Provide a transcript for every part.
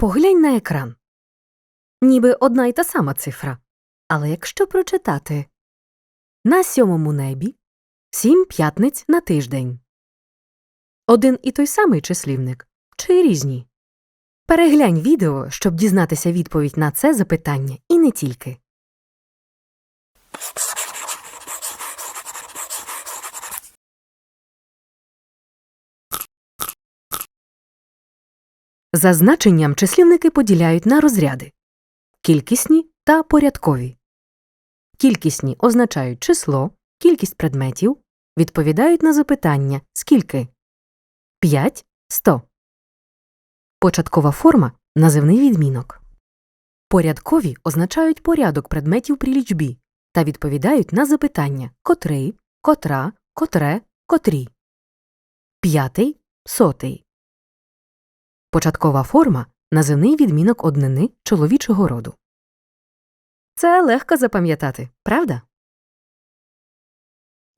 Поглянь на екран. Ніби одна й та сама цифра. Але якщо прочитати на сьомому небі сім п'ятниць на тиждень. Один і той самий числівник чи різні? Переглянь відео, щоб дізнатися відповідь на це запитання і не тільки. За значенням числівники поділяють на розряди кількісні та порядкові. Кількісні означають число, кількість предметів, відповідають на запитання скільки 5 100. Початкова форма називний відмінок. Порядкові означають порядок предметів при лічбі та відповідають на запитання котрий, котра, котре, котрі. П'ятий сотий. Початкова форма називний відмінок однини чоловічого роду. Це легко запам'ятати, правда?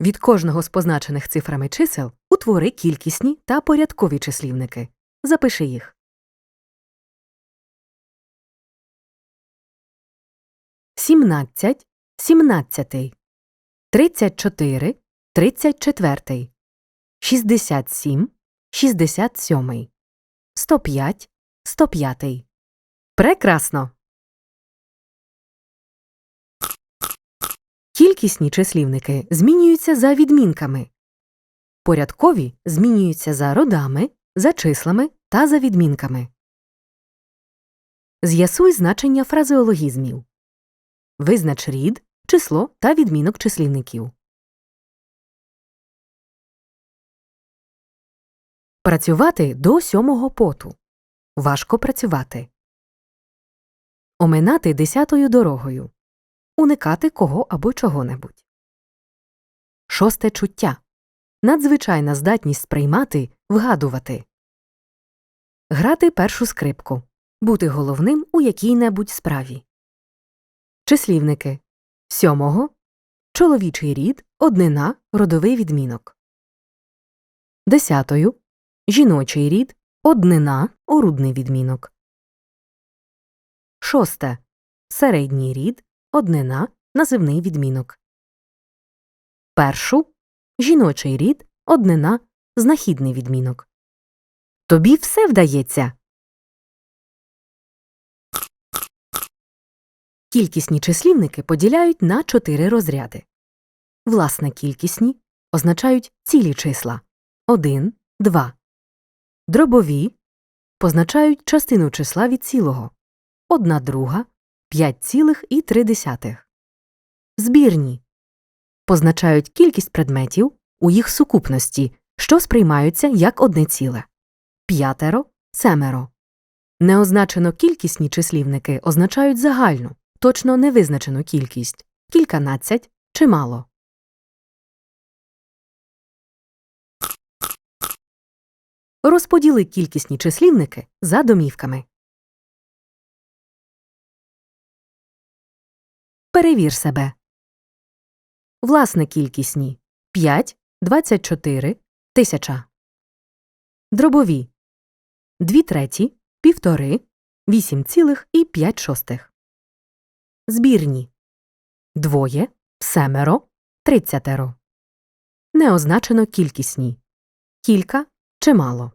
Від кожного з позначених цифрами чисел утвори кількісні та порядкові числівники. Запиши їх. Сімнадцять сімнадцятий, тридцять чотири тридцять шістдесят сім шістдесят сьомий, сто п'ять сто п'ятий. Прекрасно! Кількісні числівники змінюються за відмінками. Порядкові змінюються за родами, за числами та за відмінками. З'ясуй значення фразеологізмів. Визнач рід, число та відмінок числівників. Працювати до сьомого поту. Важко працювати. Оминати десятою дорогою. Уникати кого або чого-небудь. Шосте чуття. Надзвичайна здатність сприймати, вгадувати. Грати першу скрипку. Бути головним у якій-небудь справі. Числівники. Сьомого. Чоловічий рід. Однина. Родовий відмінок. Десятою. Жіночий рід. Однина. Орудний відмінок. Шосте. Середній рід. Однина. Називний відмінок. Першу. Жіночий рід. Однина. Знахідний відмінок. Тобі все вдається. Кількісні числівники поділяють на чотири розряди. Власне кількісні означають цілі числа 1, 2. Дробові позначають частину числа від цілого 1 друга 5,3. Збірні позначають кількість предметів у їх сукупності, що сприймаються як одне ціле п'ятеро, семеро. Неозначено кількісні числівники означають загальну, точно невизначену кількість кільканадцять чимало. Розподіли кількісні числівники за домівками. Перевір себе. Власне кількісні 5, 24, тисяча. Дробові 2 треті, півтори, 8 цілих і 5 шостих. Збірні двоє, семеро, тридцятеро. Неозначено кількісні кілька чимало.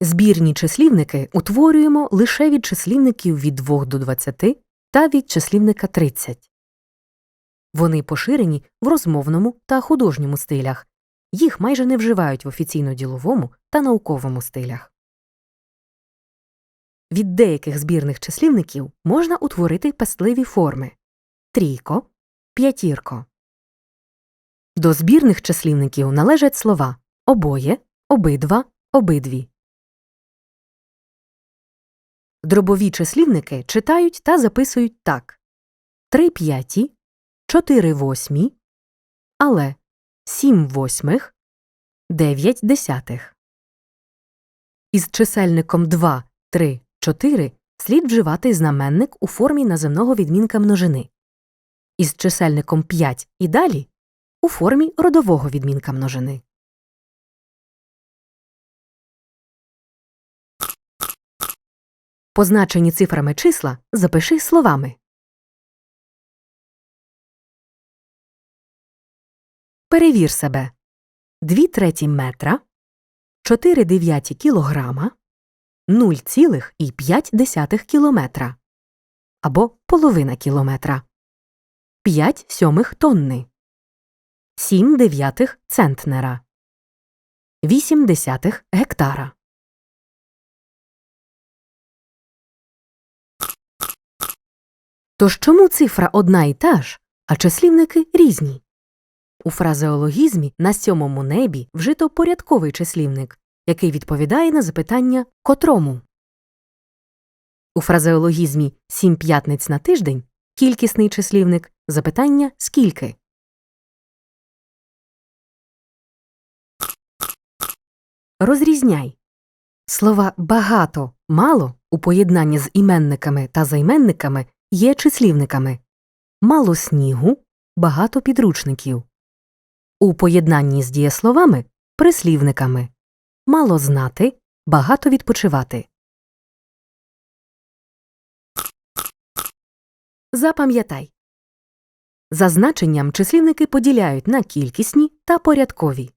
Збірні числівники утворюємо лише від числівників від 2 до 20 та від числівника 30. Вони поширені в розмовному та художньому стилях. Їх майже не вживають в офіційно-діловому та науковому стилях. Від деяких збірних числівників можна утворити пестливі форми трійко, п'ятірко. До збірних числівників належать слова обоє, обидва, обидві. Дробові числівники читають та записують так: 3 п'яті, 4 восьмі, але 7 восьмих, 9 десятих. Із чисельником 2, 3, 4 слід вживати знаменник у формі наземного відмінка множини. Із чисельником 5 і далі у формі родового відмінка множини. Позначені цифрами числа запиши словами. Перевір себе 2 треті метра, 4 дев'яті кілограма, 0,5 кілометра або половина кілометра, п'ять сьомих тонни. 7 дев'ятих центнера, 8 десятих гектара. Тож чому цифра одна і та ж, а числівники різні? У фразеологізмі на сьомому небі вжито порядковий числівник, який відповідає на запитання котрому. У фразеологізмі сім п'ятниць на тиждень кількісний числівник запитання скільки. Розрізняй. Слова багато, мало у поєднанні з іменниками та займенниками є числівниками. Мало снігу, багато підручників. У поєднанні з дієсловами прислівниками. Мало знати, багато відпочивати. Запам'ятай. За значенням числівники поділяють на кількісні та порядкові.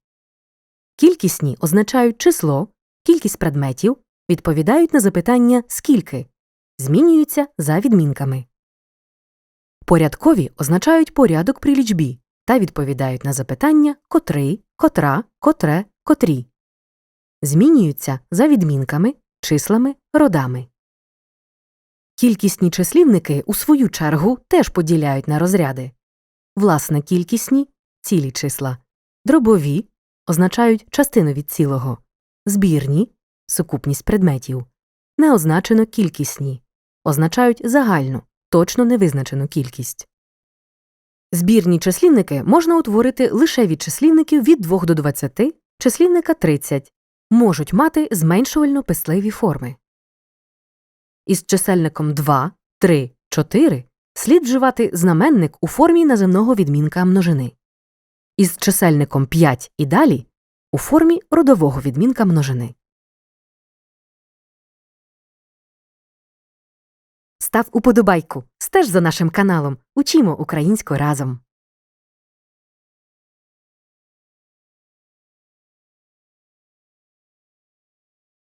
Кількісні означають число, кількість предметів, відповідають на запитання скільки, змінюються за відмінками. Порядкові означають порядок при лічбі та відповідають на запитання котрий, котра, котре, котрі. Змінюються за відмінками, числами, родами. Кількісні числівники у свою чергу теж поділяють на розряди. Власне кількісні цілі числа, дробові означають частину від цілого, збірні сукупність предметів, неозначено кількісні означають загальну, точно невизначену кількість. Збірні числівники можна утворити лише від числівників від 2 до 20, числівника 30, можуть мати зменшувально писливі форми. Із чисельником 2, 3, 4 слід вживати знаменник у формі наземного відмінка множини. Із чисельником 5 і далі у формі родового відмінка множини. Став уподобайку. Стеж за нашим каналом. Учімо українську разом.